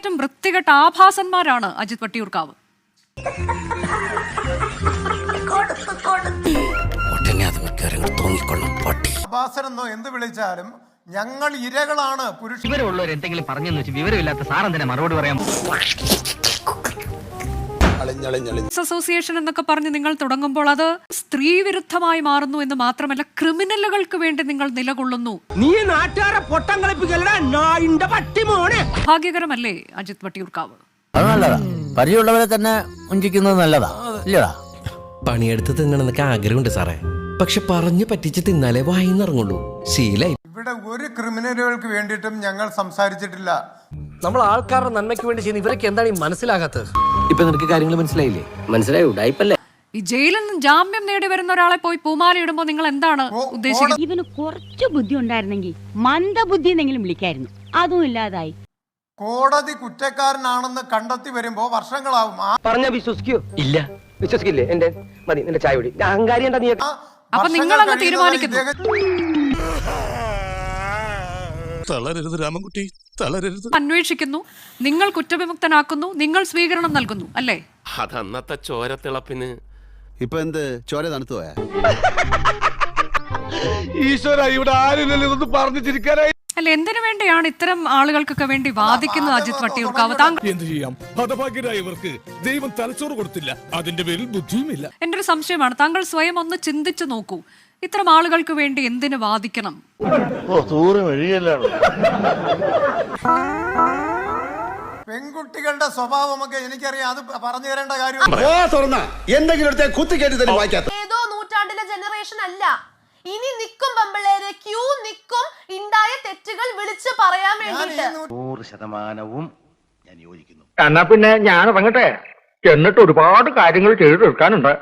ഏറ്റവും വൃത്തികെട്ട ആഭാസന്മാരാണ് അജിത് വട്ടിയൂർക്കാവ് എന്ത് വിളിച്ചാലും ഞങ്ങൾ ഇരകളാണ് പുരുഷ വിവരമുള്ളവർ എന്തെങ്കിലും പറഞ്ഞെന്ന് വെച്ച് വിവരമില്ലാത്ത സാറെന്തിനാ മറുപടി പറയാൻ അസോസിയേഷൻ എന്നൊക്കെ പറഞ്ഞ് നിങ്ങൾ തുടങ്ങുമ്പോൾ അത് സ്ത്രീ വിരുദ്ധമായി മാറുന്നു എന്ന് മാത്രമല്ല ക്രിമിനലുകൾക്ക് വേണ്ടി നിങ്ങൾ നിലകൊള്ളുന്നു. നീ നാട്ടുകാരെ പൊട്ടം കളിപ്പിക്കലടാ നായിന്റെ പട്ടി മോനെ. ഭാഗ്യകരമല്ലേ അജിത് വട്ടിയൂർക്കാവ്? അത് നല്ലതാ. പരിചയമുള്ളവരെ തന്നെ ഉഞ്ചിക്കുന്നത് നല്ലതാ. ഇല്ലടാ. പണിയെടുത്ത് തിന്നണമെന്നൊക്കെ ആഗ്രഹമുണ്ട് സാറേ. പക്ഷെ പറഞ്ഞു പറ്റിച്ച് തിന്നാലേ വായിന്നിറങ്ങുള്ളൂ ശീലായി. ഇവിടെ ഒരു ക്രിമിനലുകൾക്ക് വേണ്ടിയിട്ടും ഞങ്ങൾ സംസാരിച്ചിട്ടില്ല. നമ്മൾ ആൾക്കാരുടെ നന്മയ്ക്ക് വേണ്ടി ചെയ്യുന്ന ഇവരൊക്കെ എന്താണ് ഈ മനസ്സിലാകാത്തത്? ഇപ്പൊ നിനക്ക് കാര്യങ്ങൾ മനസ്സിലായില്ലേ? മനസ്സിലായി? ഉടായിപ്പല്ലേ ഈ ജയിലിൽ നിന്ന് ജാമ്യം നേടി വരുന്ന ഒരാളെ പോയി പൂമാല ഇടുമ്പോ നിങ്ങൾ എന്താണ് ഉദ്ദേശിക്കുന്നത്? ഇവന് കുറച്ച് ബുദ്ധി ഉണ്ടായിരുന്നെങ്കിൽ മന്ദബുദ്ധി എന്നെങ്കിലും വിളിക്കായിരുന്നു. അതും ഇല്ലാതായി. കോടതി കുറ്റക്കാരനാണെന്ന് കണ്ടെത്തി വരുമ്പോ വർഷങ്ങളാവും. ആ പറഞ്ഞ വിശ്വസിക്കോ. ഇല്ല വിശ്വസിക്കില്ലേ? എന്റെ മതി നിന്റെ ചായ കുടി. അഹങ്കാരി എന്താ നീ അപ്പൊ നിങ്ങൾ അങ്ങ് തീരുമാനിക്കുന്നു. തളരരുത് രാമൻകുട്ടി തളരരുത്. അന്വേഷിക്കുന്നു നിങ്ങൾ കുറ്റവിമുക്തനാക്കുന്നു നിങ്ങൾ സ്വീകരണം നൽകുന്നു അല്ലേ? അതന്നത്തെ ചോരത്തിളപ്പിന്. ഇപ്പൊ എന്ത്? ചോര തണുത്തു പോയാ? ഈശ്വര ഇവിടെ ആരില്ലല്ലോ ഇതൊന്ന് പറഞ്ഞു ചിരിക്കാനായി അല്ല എന്തിനു വേണ്ടിയാണ് ഇത്തരം ആളുകൾക്കൊക്കെ വേണ്ടി വാദിക്കുന്നത് അജിത് വട്ടിയൂർക്കാവ്? താങ്കൾ എന്ത് ചെയ്യാം? ഹതഭാഗ്യരായവർക്ക് ദൈവം തലച്ചോറ് കൊടുത്തില്ല. അതിന്റെ പേരിൽ ബുദ്ധിയുമില്ല. എന്റെ ഒരു സംശയമാണ്. താങ്കൾ സ്വയം ഒന്ന് ചിന്തിച്ചു നോക്കൂ. ഇത്തരം ആളുകൾക്ക് വേണ്ടി എന്തിനു വാദിക്കണം? പെൺകുട്ടികളുടെ സ്വഭാവമൊക്കെ എനിക്കറിയാം. അത് പറഞ്ഞു തരേണ്ട കാര്യം തുറന്ന എന്തെങ്കിലും ഏതോ നൂറ്റാണ്ടിലെ ജനറേഷൻ അല്ല. ഇനി നിക്കും പറയാൻ വേണ്ടിട്ട് നൂറ് ശതമാനവും ഞാൻ യോജിക്കുന്നു. എന്നാ പിന്നെ ഞാൻ ഇറങ്ങട്ടെ. എന്നിട്ട് ഒരുപാട് കാര്യങ്ങൾ ചെയ്തു തീർക്കാനുണ്ട്